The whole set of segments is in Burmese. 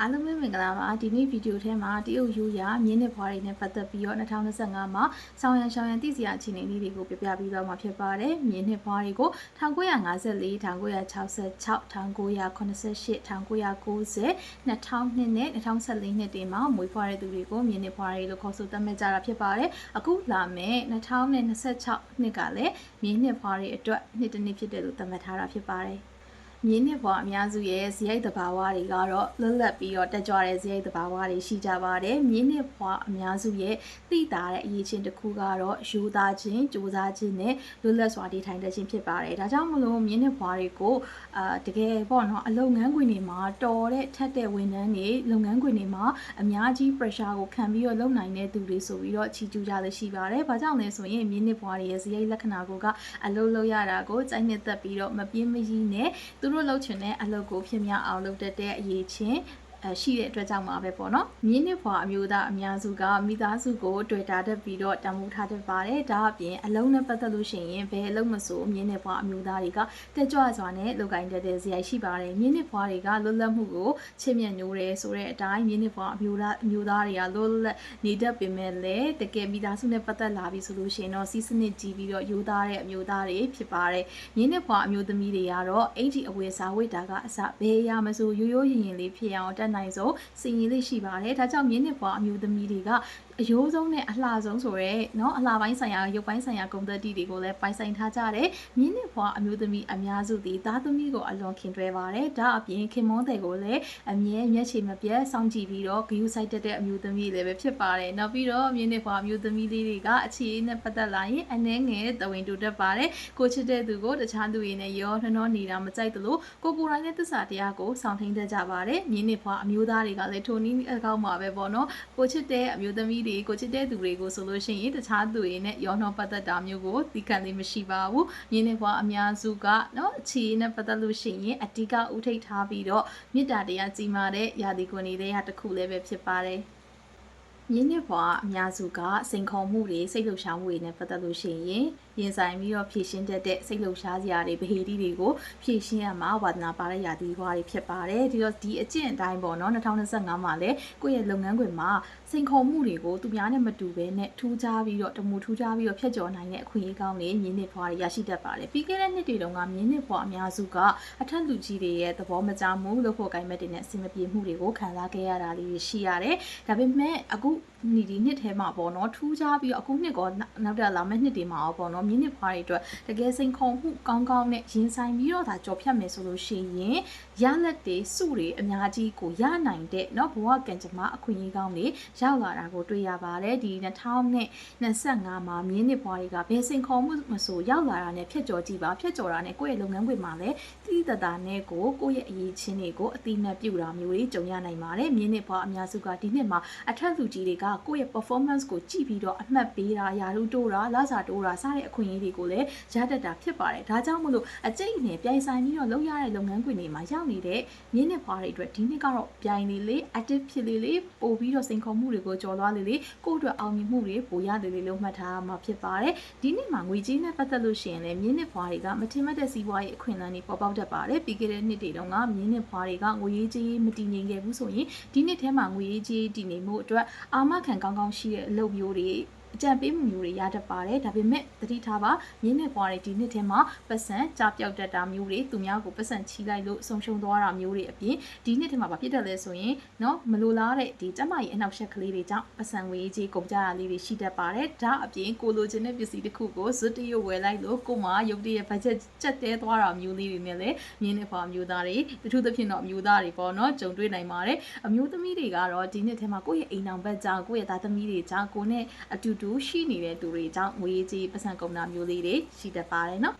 အားလုံးပဲမင်္ဂလာပါဒီနေ့ဗီဒီယိုထဲမှာတရုတ်ယူရမြင်းနစ်ဘွားတွေနဲ့ပတ်သက်ပြီးတော့2025မှာဆောင်းရံရှောင်းရံတည်စရာအခြေအနေလေးတွေကိုပြပြပြီးတော့မှာဖြစ်ပါတယ်မြင်းနစ်ဘွားတွေကို1954 1966 1988 1990 2000နဲ့2014နှစ်တွေမှာမွေးဖွားတဲ့သူတွေကိုမြင်းနစ်ဘွားတွေလို့ခေါ်ဆိုသတ်မှတ်ကြတာဖြစ်ပါတယ်အခုလာမယ့်2026နှစ်ကလည်းမြင်းနစ်ဘွားတွေအတွက်နှစ်တစ်နှစ်ဖြစ်တယ်လို့သတ်မှတ်ထားတာဖြစ်ပါတယ် မြင်းနှစ်ဘွားအများစုရဲ့ဇယိုက်တဘာဝတွေကတော့လွတ်လပ်ပြီးတော့တက်ကြွတဲ့ဇယိုက်တဘာဝတွေရှိကြပါတယ်မြင်းနှစ်ဘွားအများစုရဲ့သိတာတဲ့အရေးချင်းတစ်ခုကတော့ယူသားခြင်းစူးစမ်းခြင်းနဲ့လွတ်လပ်စွာတည်ထိုင်တတ်ခြင်းဖြစ်ပါတယ်ဒါကြောင့်မလို့မြင်းနှစ်ဘွားတွေကိုအာတကယ်ပေါ့နော်အလုပ်ငန်းခွင်တွေမှာတော်တဲ့ထက်တဲ့ဝန်ထမ်းတွေလုပ်ငန်းခွင်တွေမှာအများကြီး pressure ကိုခံပြီးတော့လုပ်နိုင်တဲ့သူတွေဆိုပြီးတော့ချီးကျူးကြလို့ရှိပါတယ်ဘာကြောင့်လဲဆိုရင်မြင်းနှစ်ဘွားတွေရဲ့ဇယိုက်လက္ခဏာကိုကအလုပ်လုပ်ရတာကိုစိုက်နှစ်သက်ပြီးတော့မပြင်းမကြီးနဲ့သူတို့လှုပ်ချင်တဲ့အလုပ်ကိုဖြစ်မြောက်အောင်လုပ်တတ်တဲ့အရေးချင်းအ ရှိတဲ့အတွက်ကြောင့်ပါပဲပေါ့နော်မြင်းနှစ်ဖွာအမျိုးသားအများစုကမိသားစုကိုတွေ့တာတက်ပြီးတော့တမိုးထားတတ်ပါတယ်ဒါအပြင်အလုံးနဲ့ပတ်သက်လို့ရှိရင်ဘယ်အလုံးမဆိုမြင်းနှစ်ဖွာအမျိုးသားတွေကတက်ကြွစွာနဲ့လုပ်ကိုင်တတ်တဲ့ဇာတ်ရှိပါတယ်မြင်းနှစ်ဖွာတွေကလွတ်လပ်မှုကိုချစ်မြတ်နိုးတယ်ဆိုတဲ့အတိုင်းမြင်းနှစ်ဖွာအမျိုးသားအမျိုးသားတွေကလွတ်လပ်နေတတ်ပေမဲ့လည်းတကယ်မိသားစုနဲ့ပတ်သက်လာပြီဆိုလို့ရှိရင်တော့စီးစနစ်ကြီးပြီးတော့ယူသားတဲ့အမျိုးသားတွေဖြစ်ပါတယ်မြင်းနှစ်ဖွာအမျိုးသမီးတွေကတော့အင်ဂျီအဝယ်စားဝိတာကအစဘယ်ရမဆိုရိုးရိုးရင်ရင်လေးဖြစ်အောင်တက်နိုင်ဆုံးစင်ရင်လေးရှိပါတယ်ဒါကြောင့်မြင်းနှစ်ပွားအမျိုးသမီးတွေကအယိုးဆုံးနဲ့အလှဆုံးဆိုရဲเนาะအလှပိုင်းဆိုင်ရာရုပ်ပိုင်းဆိုင်ရာဂုဏ်သတ္တိတွေကိုလည်းပိုင်ဆိုင်ထားကြတယ်မြင်းနှစ်ပွားအမျိုးသမီးအများစုသည်သားသမီးကိုအလွန်ခင်တွဲပါတယ်ဒါအပြင်ခင်မွန်းတဲ့ကိုလည်းအမြဲမျက်ခြေမပြတ်စောင့်ကြည့်ပြီးတော့ဂယူဆိုင်တက်တဲ့အမျိုးသမီးလည်းပဲဖြစ်ပါတယ်နောက်ပြီးတော့မြင်းနှစ်ပွားအမျိုးသမီးလေးတွေကအခြေအနေနဲ့ပတ်သက်လာရင်အနှဲငယ်တဝင်းတူတတ်ပါတယ်ကိုချစ်တဲ့သူကိုတခြားသူတွေနဲ့ရောနှနှောနေတာမကြိုက်သလိုကိုကိုယ်တိုင်နဲ့သစ္စာတရားကိုစောင့်ထိန်တတ်ကြပါတယ်မြင်းနှစ်ပွားအမျိုးသားတွေကလည်းထိုနည်းအကောက်မှာပဲပေါ့နော်ကိုချစ်တဲ့အမျိုးသမီး တွေကိုချစ်တဲ့သူတွေကိုဆိုလို့ရှိရင်တခြားသူတွေနဲ့ရောနှောပတ်သက်တာမျိုးကိုသိခံလေးမရှိပါဘူးမြင်းနှစ်ပွားအများစုကနော်အခြေနဲ့ပတ်သက်လို့ရှိရင်အဓိကဥထိတ်ထားပြီးတော့မေတ္တာတရားကြီးမာတဲ့ယာတိကွန်နေတဲ့ရတစ်ခုလည်းပဲဖြစ်ပါတယ် မြင်းနှစ်ဘွားအများစုကစိန်ခေါ်မှုတွေစိတ်လှုပ်ရှားမှုတွေနဲ့ပတ်သက်လို့ရှိရင်ရင်ဆိုင်ပြီးတော့ဖြည့်ရှင်းတတ်တဲ့စိတ်လှုပ်ရှားစရာတွေဗဟေတိတွေကိုဖြည့်ရှင်းရမှာဝါသနာပါတဲ့ရာသီဘွားတွေဖြစ်ပါတယ်ဒီတော့ဒီအကျင့်အတိုင်းပေါ့နော်2025မှာလည်းကိုယ့်ရဲ့လုပ်ငန်းခွင်မှာစိန်ခေါ်မှုတွေကိုသူများနဲ့မတူဘဲနဲ့ထူးခြားပြီးတော့တမူထူးခြားပြီးတော့ဖြတ်ကျော်နိုင်တဲ့အခွင့်အရေးကောင်းတွေမြင်းနစ်ဘွားတွေရရှိတတ်ပါတယ်ပြီးခဲ့တဲ့နှစ်တွေတုန်းကမြင်းနစ်ဘွားအများစုကအထက်လူကြီးတွေရဲ့သဘောမကျမှုလို့ဖို့ကိုင်းမဲ့တွေနဲ့အဆင်မပြေမှုတွေကိုခံစားခဲ့ရတာလေးရှိရတယ်ဒါပေမဲ့အခု eu ဒီဒီနှစ်ထဲမှာပေါ့နော်ထူးခြားပြီးတော့အခုနှစ်ကောနောက်တက်လာမယ့်နှစ်တွေမှာရောပေါ့နော်မြင်းနစ်ဘွားတွေအတွက်တကယ်စိန်ခေါ်မှုကောင်းကောင်းနဲ့ရင်ဆိုင်ပြီးတော့ဒါကြော်ဖြတ်မယ်ဆိုလို့ရှိရင်ရလက်တွေစုတွေအများကြီးကိုရနိုင်တဲ့เนาะဘဝကံကြမ္မာအခွင့်အရေးကောင်းတွေရောက်လာတာကိုတွေ့ရပါတယ်ဒီ2025မှာမြင်းနစ်ဘွားတွေကဘယ်စိန်ခေါ်မှုမဆိုရောက်လာတာနဲ့ဖြတ်ကျော်ကြည့်ပါဖြတ်ကျော်တာနဲ့ကိုယ့်ရဲ့လုပ်ငန်းခွင်မှာလည်းတိတတာနဲ့ကိုကိုယ့်ရဲ့အရေးချင်းတွေကိုအတိမတ်ပြုတာမျိုးတွေကြုံရနိုင်ပါတယ်မြင်းနစ်ဘွားအများစုကဒီနှစ်မှာအထက်လူကြီးတွေက ကိုယ့်ရဲ့ performance ကိုကြည့်ပြီးတော့အမှတ်ပေးတာယာရုတိုးတာလစာတိုးတာစတဲ့အခွင့်အရေးတွေကိုလည်းရတတ်တာဖြစ်ပါတယ်ဒါကြောင့်မလို့အကျိတ်နဲ့ပြိုင်ဆိုင်ပြီးတော့လုပ်ရတဲ့လုပ်ငန်းခွင်တွေမှာရောက်နေတဲ့မြင်းနစ်ဘွားတွေအတွက်ဒီနှစ်ကတော့ပြိုင်နေလေ active ဖြစ်လေလေပို့ပြီးတော့စိန်ခေါ်မှုတွေကိုကျော်လွှားလေလေကိုယ့်အတွက်အောင်မြင်မှုတွေပိုရလေလေလို့မှတ်ထားမှာဖြစ်ပါတယ်ဒီနှစ်မှာငွေကြေးနဲ့ပတ်သက်လို့ရှိရင်လည်းမြင်းနစ်ဘွားတွေကမထင်မှတ်တဲ့စီးပွားရေးအခွင့်အလမ်းတွေပေါ်ပေါက်တတ်ပါတယ်ပြီးခဲ့တဲ့နှစ်တွေတုန်းကမြင်းနစ်ဘွားတွေကငွေရေးကြေးမတည်ငြိမ်ခဲ့ဘူးဆိုရင်ဒီနှစ်ထဲမှာငွေရေးကြေးတည်နေမှုအတွက်အာမခံကောင်းကောင်းရှိတဲ့အလုပ်မျိုးတွေ အကြံပေးမှုမျိုးတွေရတတ်ပါတယ်ဒါပေမဲ့သတိထားပါမြင်းနဲ့ပွားတွေဒီနှစ်ထဲမှာပတ်စံကြပြောက်တတ်တာမျိုးတွေသူများကိုပတ်စံချီလိုက်လို့ဆုံးရှုံးသွားတာမျိုးတွေအပြင်ဒီနှစ်ထဲမှာဘာဖြစ်တယ်လဲဆိုရင်เนาะမလိုလားတဲ့ဒီကျမကြီးအနောက်ရှက်ကလေးတွေကြောင့်ပတ်စံဝေးကြီးကုန်ကြတာလေးတွေရှိတတ်ပါတယ်ဒါအပြင်ကိုလိုချင်တဲ့ပစ္စည်းတစ်ခုကိုဇွတ်တရုပ်ဝယ်လိုက်လို့ကိုမရုပ်တရက်ဘတ်ဂျက်ကျက်တဲသွားတာမျိုးလေးတွေနဲ့လည်းမြင်းနဲ့ပွားမျိုးသားတွေတထူးသဖြင့်တော့မျိုးသားတွေပေါ့เนาะကြုံတွေ့နိုင်ပါတယ်အမျိုးသမီးတွေကတော့ဒီနှစ်ထဲမှာကိုယ့်ရဲ့အိမ်အောင်ဘက်ကြောင့်ကိုယ့်ရဲ့သားသမီးတွေကြောင့်ကိုနဲ့အတူတူ ူရှိနေတဲ့သူတွေကြောင့်ငွေကြီးပတ်စံကုန်တာမျိုးလေးတွေရှိတတ်ပါတယ်နော်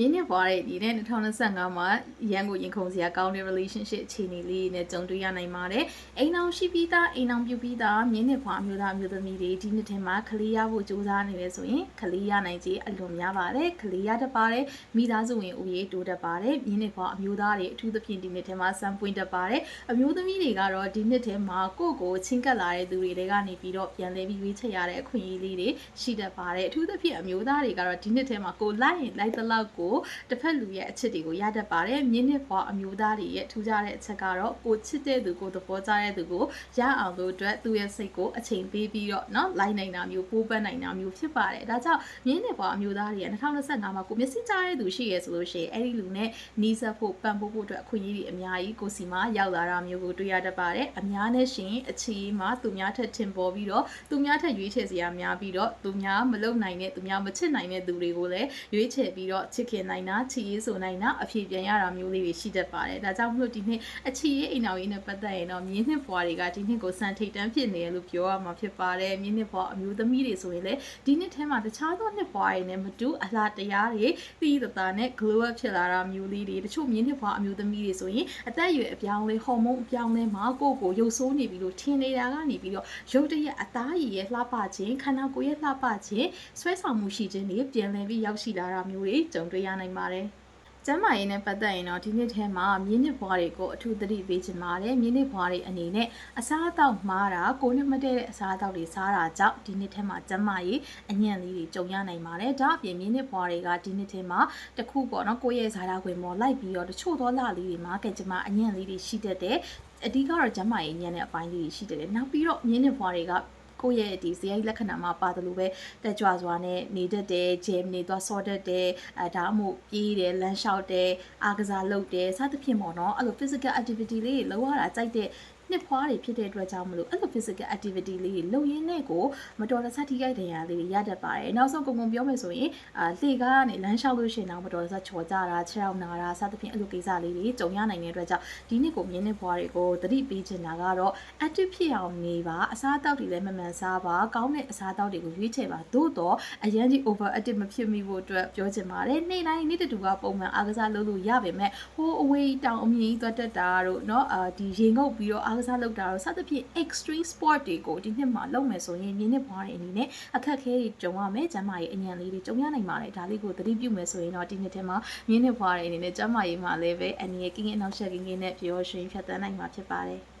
ရင်းနှီးပွားတဲ့ဒီနဲ့2025မှာရန်ကိုရင်ခုန်စရာကောင်းတဲ့ relationship အခြေအနေလေးနဲ့ကြုံတွေ့ရနိုင်ပါတယ်။အိမ်အောင်ရှိပြီးသားအိမ်အောင်ပြုပြီးသားမြင်းနှီးပွားအမျိုးသားအမျိုးသမီးတွေဒီနှစ်ထဲမှာကလေးရဖို့ကြိုးစားနေတယ်ဆိုရင်ကလေးရနိုင်ခြင်းအလွန်များပါတယ်။ကလေးရတတ်ပါတယ်။မိသားစုဝင်ဦးရေတိုးတတ်ပါတယ်။မြင်းနှီးပွားအမျိုးသားတွေအထူးသဖြင့်ဒီနှစ်ထဲမှာစံပွင့်တတ်ပါတယ်။အမျိုးသမီးတွေကတော့ဒီနှစ်ထဲမှာကိုယ့်ကိုချင်းကပ်လာတဲ့သူတွေတွေကနေပြီးတော့ပြန်လဲပြီးရွေးချယ်ရတဲ့အခွင့်အရေးလေးတွေရှိတတ်ပါတယ်။အထူးသဖြင့်အမျိုးသားတွေကတော့ဒီနှစ်ထဲမှာကိုလိုက်ရင်လိုက်သလောက်ကကိုတစ်ဖက်လူရဲ့အချစ်တွေကိုရတတ်ပါတယ်မြင်းနှစ်ဘွားအမျိုးသားတွေရဲ့ထူးခြားတဲ့အချက်ကတော့ကိုချစ်တဲ့သူကိုသဘောကျတဲ့သူကိုရအောင်လို့အတွက်သူ့ရဲ့စိတ်ကိုအချိန်ပေးပြီးတော့เนาะလိုက်နိုင်တာမျိုးပိုးပတ်နိုင်တာမျိုးဖြစ်ပါတယ်ဒါကြောင့်မြင်းနှစ်ဘွားအမျိုးသားတွေရဲ့2025မှာကိုမျက်စိကြားတဲ့သူရှိရဆိုလို့ရှိရင်အဲ့ဒီလူနဲ့နီးစပ်ဖို့ပံ့ပိုးဖို့အတွက်အခွင့်အရေးတွေအများကြီးကိုစီမှာရောက်လာတာမျိုးကိုတွေ့ရတတ်ပါတယ်အများနဲ့ရှင်အခြေအေးမှာသူများထက်ထင်ပေါ်ပြီးတော့သူများထက်ရွေးချယ်စရာများပြီးတော့သူများမလုံနိုင်တဲ့သူများမချစ်နိုင်တဲ့သူတွေကိုလည်းရွေးချယ်ပြီးတော့ချစ်ခင် င်နိုင်တာချစ်ရေးဆိုနိုင်တာအဖြေပြန်ရတာမျိုးလေးတွေရှိတတ်ပါတယ်ဒါကြောင့်မလို့ဒီနေ့အချီရေးအိမ်တော်ရေးနဲ့ပတ်သက်ရင်တော့မြင်းနှစ်ဘွားတွေကဒီနှစ်ကိုစံထိတ်တန်းဖြစ်နေတယ်လို့ပြောရမှာဖြစ်ပါတယ်မြင်းနှစ်ဘွားအမျိုးသမီးတွေဆိုရင်လည်းဒီနှစ်ထဲမှာတခြားသောနှစ်ဘွားတွေနဲ့မတူအလားတရားတွေပြီးတသားနဲ့ glow up ဖြစ်လာတာမျိုးလေးတွေတချို့မြင်းနှစ်ဘွားအမျိုးသမီးတွေဆိုရင်အသက်အရွယ်အပြောင်းလဲဟော်မုန်းအပြောင်းလဲမှာကိုယ့်ကိုရုပ်ဆိုးနေပြီလို့ထင်နေတာကနေပြီးတော့ရုပ်တရက်အသားရည်ရဲ့လှပခြင်းခန္ဓာကိုယ်ရဲ့လှပခြင်းဆွဲဆောင်မှုရှိခြင်းတွေပြန်လည်ပြီးရောက်ရှိလာတာမျိုးတွေကြုံတွေ့ရနိုင်ပါတယ်ကျမ်းမာရေးနဲ့ပတ်သက်ရင်တော့ဒီနှစ်ထဲမှာမြင်းနှစ်ဘွားတွေကိုအထူးသတိပေးချင်ပါတယ်မြင်းနှစ်ဘွားတွေအနေနဲ့အစားအသောက်မှားတာကိုယ်နဲ့မတည့်တဲ့အစားအသောက်တွေစားတာကြောင့်ဒီနှစ်ထဲမှာကျမ်းမာရေးအညံ့လေးတွေကြုံရနိုင်ပါတယ်ဒါအပြင်မြင်းနှစ်ဘွားတွေကဒီနှစ်ထဲမှာတခုပေါ့နော်ကိုယ့်ရဲ့ဇာတာခွင်ပေါ်လိုက်ပြီးတော့တချို့သောလလေးတွေမှာကကြမ္မာအညံ့လေးတွေရှိတတ်တဲ့အဓိကတော့ကျမ်းမာရေးညံ့တဲ့အပိုင်းလေးတွေရှိတယ်နောက်ပြီးတော့မြင်းနှစ်ဘွားတွေက ကိုယ့်ရဲ့ဒီဇယိုက်လက္ခဏာမှာပါတယ်လို့ပဲတက်ကြွစွာနဲ့နေတတ်တယ်ဂျမ်နေသွားဆော့တတ်တယ်အဲဒါမှမဟုတ်ပြေးတယ်လမ်းလျှောက်တယ်အားကစားလုပ်တယ်စသဖြင့်ပေါ့နော်အဲ့လို physical activity လေးတွေလုပ်ရတာကြိုက်တဲ့ နှစ်ဖွားတွေဖြစ်တဲ့အတွက်ကြောင့်မလို့အဲ့လို physical activity လေးတွေလုပ်ရင်းနဲ့ကိုမတော်တဆထိခိုက်တဲ့ရာလေးတွေရတတ်ပါတယ်နောက်ဆုံးကုန်ကုန်ပြောမယ်ဆိုရင်အာလှေကားကနေလမ်းလျှောက်လို့ရှိရင်တော့မတော်တဆချော်ကြတာခြေထောက်နာတာစသဖြင့်အဲ့လိုကိစ္စလေးတွေကြုံရနိုင်တဲ့အတွက်ကြောင့်ဒီနှစ်ကိုမြင်းနှစ်ဖွားတွေကိုသတိပေးချင်တာကတော့ active ဖြစ်အောင်နေပါအစားအသောက်တွေလည်းမမှန်စားပါကောင်းတဲ့အစားအသောက်တွေကိုရွေးချယ်ပါသို့တော့အရန်ကြီး over active မဖြစ်မိဖို့အတွက်ပြောချင်ပါတယ်နေ့တိုင်းနေ့တူကပုံမှန်အားကစားလုပ်လို့ရပါမယ်ဟိုးအဝေးတောင်အမြင့်ကြီးသွားတက်တာတို့เนาะအာဒီရေငုပ်ပြီးတော့ အားကစားလုပ်တာတို့စသဖြင့် extreme sport တွေကိုဒီနှစ်မှာလုပ်မယ်ဆိုရင်မြင်းနှစ်ဘွားတွေအနေနဲ့အခက်အခဲတွေကြုံရမယ်ကျန်းမာရေးအញ្ញံလေးတွေကြုံရနိုင်ပါတယ်ဒါလေးကိုသတိပြုမယ်ဆိုရင်တော့ဒီနှစ်ထဲမှာမြင်းနှစ်ဘွားတွေအနေနဲ့ကျန်းမာရေးမှာလည်းပဲအနေနဲ့ကင်းကင်းနောက်ဆက်ကင်းကင်းနဲ့ပြောရွှင်ဖြတ်သန်းနိုင်မှာဖြစ်ပါတယ်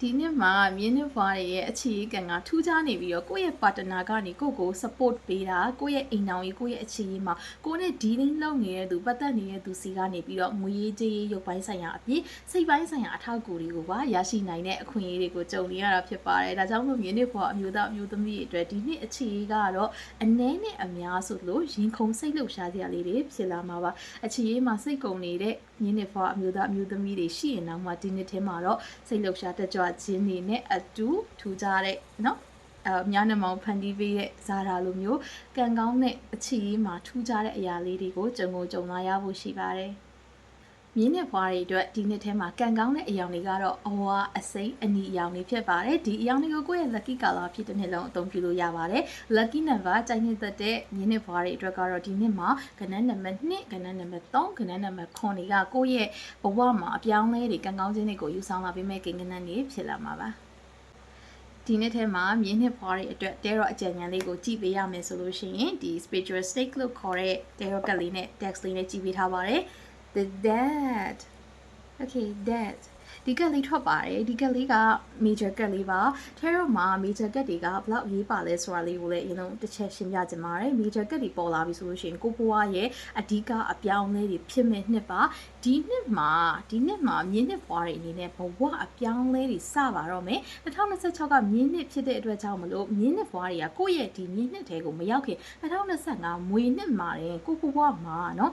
ဒီနှစ်မှာမြင်းနှစ်ဘွားတွေရဲ့အခြေအကံကထူးခြားနေပြီးတော့ကိုယ့်ရဲ့ partner ကနေကိုယ့်ကို support ပေးတာကိုယ့်ရဲ့အိမ်တော်ကြီးကိုယ့်ရဲ့အခြေအမှာကိုယ်နဲ့ dealing လုပ်နေတဲ့သူပတ်သက်နေတဲ့သူစီကနေပြီးတော့ငွေရေးကြေးရေးရုပ်ပိုင်းဆိုင်ရာအပြင်စိတ်ပိုင်းဆိုင်ရာအထောက်အကူတွေကိုပါရရှိနိုင်တဲ့အခွင့်အရေးတွေကိုကြုံနေရတာဖြစ်ပါတယ်ဒါကြောင့်မို့မြင်းနှစ်ဘွားအမျိုးသားအမျိုးသမီးတွေအတွက်ဒီနှစ်အခြေအကတော့အနည်းနဲ့အများဆိုလို့ရင်ခုန်စိတ်လှုပ်ရှားစရာလေးတွေဖြစ်လာမှာပါအခြေအမှာစိတ်ကုန်နေတဲ့မြင်းနစ်ဖောအမျိုးသားအမျိုးသမီးတွေရှိရင်နောက်မှဒီနှစ်ထဲမှာတော့စိတ်လှုပ်ရှားတက်ကြွခြင်းတွေနဲ့အတူထူကြတဲ့နော်အများနဲ့မောင်ဖန်တီးပေးတဲ့ဇာတာလိုမျိုးကံကောင်းတဲ့အချီးမှာထူးခြားတဲ့အရာလေးတွေကိုကြုံကိုကြုံလာရဖို့ရှိပါတယ်။ မြင်းနဲ့ဖွားတွေအတွက်ဒီနှစ်ထဲမှာကံကောင်းတဲ့အယောင်တွေကတော့အဝါအစိမ်းအနီအယောင်တွေဖြစ်ပါတယ်ဒီအယောင်တွေကိုကိုယ့်ရဲ့ lucky color ဖြစ်တဲ့နှစ်လုံးအသုံးပြုလို့ရပါတယ် lucky number ကြိုက်နှစ်သက်တဲ့မြင်းနဲ့ဖွားတွေအတွက်ကတော့ဒီနှစ်မှာကဏ္ဍနံပါတ်2ကဏ္ဍနံပါတ်3ကဏ္ဍနံပါတ်9တွေကကိုယ့်ရဲ့ဘဝမှာအပြောင်းလဲတွေကံကောင်းခြင်းတွေကိုယူဆောင်လာပေးမဲ့ကိန်းကဏ္ဍတွေဖြစ်လာမှာပါဒီနေ့ထဲမှာမြင်းနှစ်ဖွားတွေအတွက် tarot အကြံဉာဏ်လေးကိုကြည့်ပေးရမယ်ဆိုလို့ရှိရင်ဒီ spiritual snake လို့ခေါ်တဲ့ tarot ကလေးနဲ့ text လေးနဲ့ကြည့်ပေးထားပါတယ် the dad okay dad ဒီကက်လေးထွက်ပါတယ်ဒီကက်လေးက major ကက်လေးပါ tarot မှာ major ကက်တွေကဘလောက်ရေးပါလဲဆိုတာလေးကိုလည်းအရင်ဆုံးတစ်ချက်ရှင်းပြချင်ပါတယ် major ကက်တွေပေါ်လာပြီဆိုလို့ရှိရင်ကိုဘွားရဲ့အဓိကအပြောင်းလဲတွေဖြစ်မဲ့နှစ်ပါဒီနှစ်မှာဒီနှစ်မှာမြင်းနှစ်ဘွားတွေအနေနဲ့ဘဝအပြောင်းလဲတွေစပါတော့မယ်2026ကမြင်းနှစ်ဖြစ်တဲ့အတွက်ကြောင့်မလို့မြင်းနှစ်ဘွားတွေကကိုယ့်ရဲ့ဒီမြင်းနှစ်ထဲကိုမရောက်ခင်2025မွေနှစ်မှာတဲ့ကိုဘွားမှာเนาะ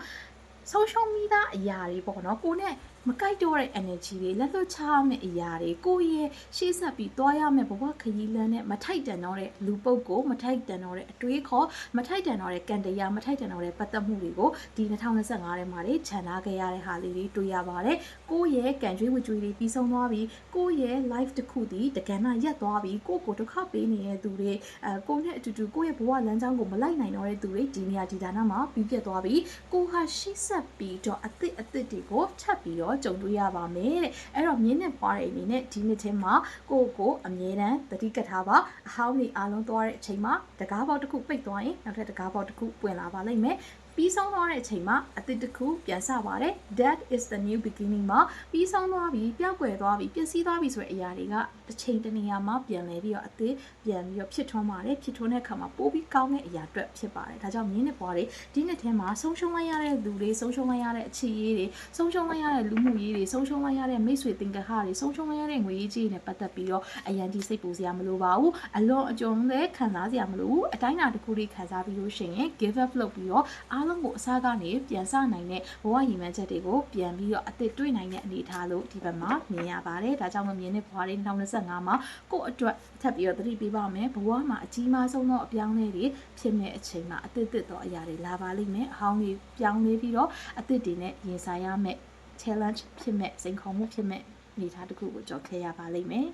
ဆုံးရှုံးမိသားအရာတွေပေါ့နော်ကိုနဲ့ မကြိုက်တော့တဲ့ energy တွေလက်လွတ်ချရမယ့်အရာတွေကိုရဲ့ရှေ့ဆက်ပြီးသွားရမယ့်ဘဝခရီးလမ်းနဲ့မထိုက်တန်တော့တဲ့လူပုဂ္ဂိုလ်မထိုက်တန်တော့တဲ့အတွေးခေါ်မထိုက်တန်တော့တဲ့ကံတရားမထိုက်တန်တော့တဲ့ပတ်သက်မှုတွေကိုဒီ2025ထဲမှာလေခြံထားခဲ့ရတဲ့ဟာလေးတွေတွေ့ရပါတယ်ကိုရဲ့ကံကြွေးဝကြွေးတွေပြီးဆုံးသွားပြီကိုရဲ့ life တစ်ခုတည်တကယ်နာရက်သွားပြီကိုကိုဒုက္ခပေးနေတဲ့သူတွေအဲကိုနဲ့အတူတူကိုရဲ့ဘဝလမ်းကြောင်းကိုမလိုက်နိုင်တော့တဲ့သူတွေဒီနေရာဒီဌာနမှာပြီးပြတ်သွားပြီကိုဟာရှေ့ဆက်ပြီးတော့အသစ်အသစ်တွေကိုထပ်ပြီးတော့တော့ကြုံတွေ့ရပါမယ်တဲ့အဲ့တော့မြင်းနဲ့ဖွားတဲ့အနေနဲ့ဒီနှစ်ချင်းမှာကိုယ့်ကိုအမြဲတမ်းတတိကထားပါအဟောင်းတွေအားလုံးသွားတဲ့အချိန်မှာတကားပေါက်တစ်ခုပိတ်သွားရင်နောက်ထပ်တကားပေါက်တစ်ခုပွင့်လာပါလိမ့်မယ် ပြီးဆုံးသွားတဲ့အချိန်မှာအသစ်တစ်ခုပြန်စပါတယ် that is the new beginning မှာပြီးဆုံးသွားပြီပျောက်ကွယ်သွားပြီပျက်စီးသွားပြီဆိုတဲ့အရာတွေကတစ်ချိန်တစ်နေရာမှာပြန်လဲပြီးတော့အသစ်ပြန်ပြီးတော့ဖြစ်ထွန်းပါတယ်ဖြစ်ထွန်းတဲ့အခါမှာပိုးပြီးကောင်းတဲ့အရာအတွက်ဖြစ်ပါတယ်ဒါကြောင့်မြင်းနှစ်ပွားတွေဒီနှစ်ထဲမှာဆုံးရှုံးလိုက်ရတဲ့လူတွေဆုံးရှုံးလိုက်ရတဲ့အခြေရေးတွေဆုံးရှုံးလိုက်ရတဲ့လူမှုရေးတွေဆုံးရှုံးလိုက်ရတဲ့မိတ်ဆွေတင်ကဟတွေဆုံးရှုံးလိုက်ရတဲ့ငွေရေးကြေးတွေနဲ့ပတ်သက်ပြီးတော့အရန်ကြီးစိတ်ပူစရာမလိုပါဘူးအလွန်အကျွံလည်းခံစားစရာမလိုဘူးအတိုင်းအတာတစ်ခုလေးခံစားပြီးလို့ရှိရင် give up လုပ်ပြီးတော့အားလုံးကိုအစားကနေပြန်စနိုင်တဲ့ဘဝရည်မှန်းချက်တွေကိုပြန်ပြီးတော့အသစ်တွေ့နိုင်တဲ့အနေအထားလို့ဒီဘက်မှာမြင်ရပါတယ်ဒါကြောင့်မမြင်တဲ့ဘဝတွေ2025မှာကိုယ့်အတွက်ထပ်ပြီးတော့သတိပေးပါမယ်ဘဝမှာအကြီးမားဆုံးသောအပြောင်းအလဲတွေဖြစ်မဲ့အချိန်မှာအသစ်သစ်သောအရာတွေလာပါလိမ့်မယ်အဟောင်းတွေပြောင်းလဲပြီးတော့အသစ်တွေနဲ့ရင်ဆိုင်ရမယ့် challenge ဖြစ်မဲ့စိန်ခေါ်မှုဖြစ်မဲ့အနေအထားတစ်ခုကိုကြော်ခဲရပါလိမ့်မယ်